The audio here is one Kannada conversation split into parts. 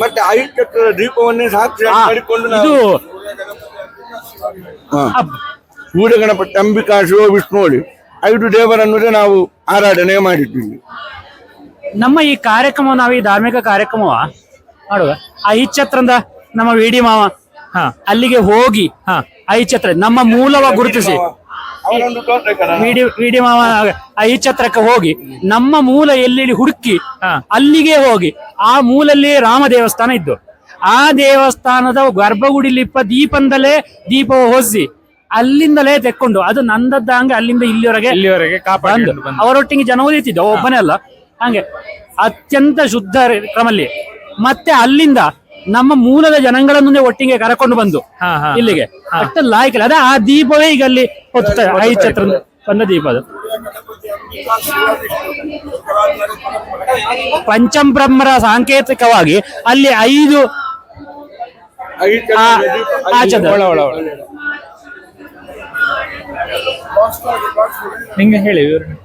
ಮತ್ತೆ ಆಯುಕ್ತ ದೀಪವನ್ನೇ ಸಾಕ್ಷಿ ಮಾಡಿಕೊಂಡು ನಾವು ಇದು ಗಣಪತಿ ಅಂಬಿಕಾ ಶಿವ ವಿಷ್ಣುವಳಿ ಐದು ದೇವರನ್ನು ನಾವು ಆರಾಧನೆ ಮಾಡಿದ್ದೀವಿ ನಮ್ಮ ಈ ಕಾರ್ಯಕ್ರಮ ನಾವು ಈ ಧಾರ್ಮಿಕ ಕಾರ್ಯಕ್ರಮ ಮಾಡುವ. ಆ ಇಚ್ಛತ್ರಂದ ನಮ್ಮ ವಿಡಿ ಮಾವ ಹಾ ಅಲ್ಲಿಗೆ ಹೋಗಿ ಹಾ ಆ ಇಚ್ಛತ್ರ ನಮ್ಮ ಮೂಲವ ಗುರುತಿಸಿ. ವಿಡಿ ವಿಡಿ ಮಾವ ಆ ಛತ್ರಕ್ಕೆ ಹೋಗಿ ನಮ್ಮ ಮೂಲ ಎಲ್ಲೆಲ್ಲಿ ಹುಡುಕಿ ಅಲ್ಲಿಗೆ ಹೋಗಿ ಆ ಮೂಲಲ್ಲಿ ರಾಮ ದೇವಸ್ಥಾನ ಇದ್ದು. ಆ ದೇವಸ್ಥಾನದ ಗರ್ಭಗುಡಿಲಿಪ್ಪ ದೀಪಂದಲೇ ದೀಪ ಹೊಸಿ ಅಲ್ಲಿಂದಲೇ ತೆಕ್ಕೊಂಡು ಅದು ನಂದದ್ದ ಹಂಗೆ ಅಲ್ಲಿಂದ ಇಲ್ಲಿವರೆಗೆ ಇಲ್ಲಿವರೆಗೆ ಬಂದು. ಅವರೊಟ್ಟಿಗೆ ಜನ ಓದಿತಿದ್ದ ಒಬ್ಬನೇ ಅಲ್ಲ. ಹಂಗೆ ಅತ್ಯಂತ ಶುದ್ಧ ಕ್ರಮಲ್ಲಿ. ಮತ್ತೆ ಅಲ್ಲಿಂದ ನಮ್ಮ ಮೂಲದ ಜನಗಳನ್ನೇ ಒಟ್ಟಿಗೆ ಕರಕೊಂಡು ಬಂದು. ಇಲ್ಲಿಗೆ. ಅಷ್ಟ ಲಾಯ್ಕಿಲ್ಲ ಅದೇ ಆ ದೀಪವೇ ಈಗ ಅಲ್ಲಿ ಹೊತ್ತ ಐದು ಛತ್ರ ಬಂದ ದೀಪ ಅದು. ಪಂಚಬ್ರಹ್ಮರ ಸಾಂಕೇತಿಕವಾಗಿ ಅಲ್ಲಿ ಐದು ನಿಂಗೆ ಹೇಳಿ ವಿವರಣೆ.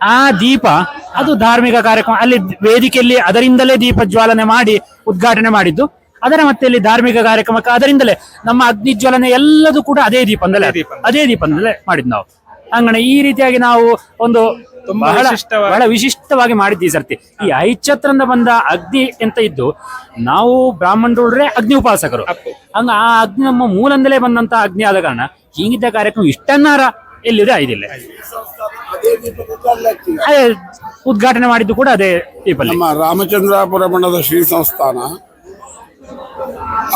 ಆ ದೀಪ ಅದು ಧಾರ್ಮಿಕ ಕಾರ್ಯಕ್ರಮ ಅಲ್ಲಿ ವೇದಿಕೆಯಲ್ಲಿ ಅದರಿಂದಲೇ ದೀಪ ಜ್ವಾಲನೆ ಮಾಡಿ ಉದ್ಘಾಟನೆ ಮಾಡಿದ್ದು. ಅದರ ಮತ್ತೆ ಇಲ್ಲಿ ಧಾರ್ಮಿಕ ಕಾರ್ಯಕ್ರಮಕ್ಕೆ ಅದರಿಂದಲೇ ನಮ್ಮ ಅಗ್ನಿ ಜ್ವಾಲನೆ ಎಲ್ಲದೂ ಕೂಡ ಅದೇ ದೀಪದಲ್ಲೇ ಅದೇ ದೀಪ. ಅದೇ ದೀಪಂದಲೇ ಮಾಡಿದ್ದು ನಾವು. ಅಂಗಣ ಈ ರೀತಿಯಾಗಿ ನಾವು ಒಂದು ತುಂಬಾ ಬಹಳ ವಿಶಿಷ್ಟವಾಗಿ- ಬಹಳ ವಿಶಿಷ್ಟವಾಗಿ ಮಾಡಿದ್ದು ಈ ಸರ್ತಿ. ಈ ಐಚತ್ರದಿಂದ ಬಂದ ಅಗ್ನಿ ಅಂತ ಇದ್ದು ನಾವು ಬ್ರಾಹ್ಮಣರೇ ಅಗ್ನಿ ಉಪಾಸಕರು. ಹಂಗ ಆ ಅಗ್ನಿ ನಮ್ಮ ಮೂಲಂದಲೇ ಬಂದಂತ ಅಗ್ನಿ ಆದ ಕಾರಣ ಹೀಗಿದ್ದ ಕಾರ್ಯಕ್ರಮ ಇಷ್ಟನ್ನಾರ ಎಲ್ಲಿದೆ ಐದಿಲ್ಲ ಅದೇ ಉದ್ಘಾಟನೆ ಮಾಡಿದ್ದು ಕೂಡ ಅದೇ ಟೀಪಲ್ಲಿ ನಮ್ಮ ರಾಮಚಂದ್ರಾಪುರ ಮಠದ ಶ್ರೀ ಸಂಸ್ಥಾನ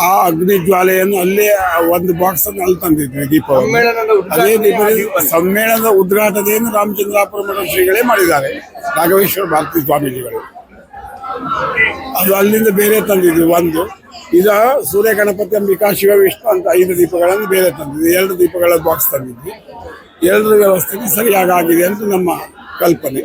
ಆ ಅಗ್ನಿ ಜ್ವಾಲೆಯನ್ನು ಅಲ್ಲೇ ಒಂದು ಬಾಕ್ಸ್ ಅನ್ನು ಅಲ್ಲಿ ತಂದಿದ್ವಿ ದೀಪವನ್ನು. ಸಮ್ಮೇಳನದ ಅದೇ ದೀಪ ಸಮ್ಮೇಳನದ ಉದ್ಘಾಟನೆಯನ್ನು ರಾಮಚಂದ್ರಾಪುರ ಮಠದ ಶ್ರೀಗಳೇ ಮಾಡಿದ್ದಾರೆ ರಾಘವೇಶ್ವರ ಭಾರತಿ ಸ್ವಾಮೀಜಿಗಳು. ಅದು ಅಲ್ಲಿಂದ ಬೇರೆ ತಂದಿದ್ವಿ ಒಂದು. ಈಗ ಸೂರ್ಯ ಗಣಪತಿ ಅಂಬಿಕಾ ಶಿವ ವಿಷ್ಣು ಅಂತ ಐದು ದೀಪಗಳನ್ನು ಬೇರೆ ತಂದಿದ್ವಿ ಎರಡು ದೀಪಗಳ ಬಾಕ್ಸ್ ತಂದಿದ್ವಿ. ಎರಡರ ವ್ಯವಸ್ಥೆಗೆ ಸರಿಯಾಗಿ ಆಗಿದೆ ಅಂತ ನಮ್ಮ ಕಲ್ಪನೆ.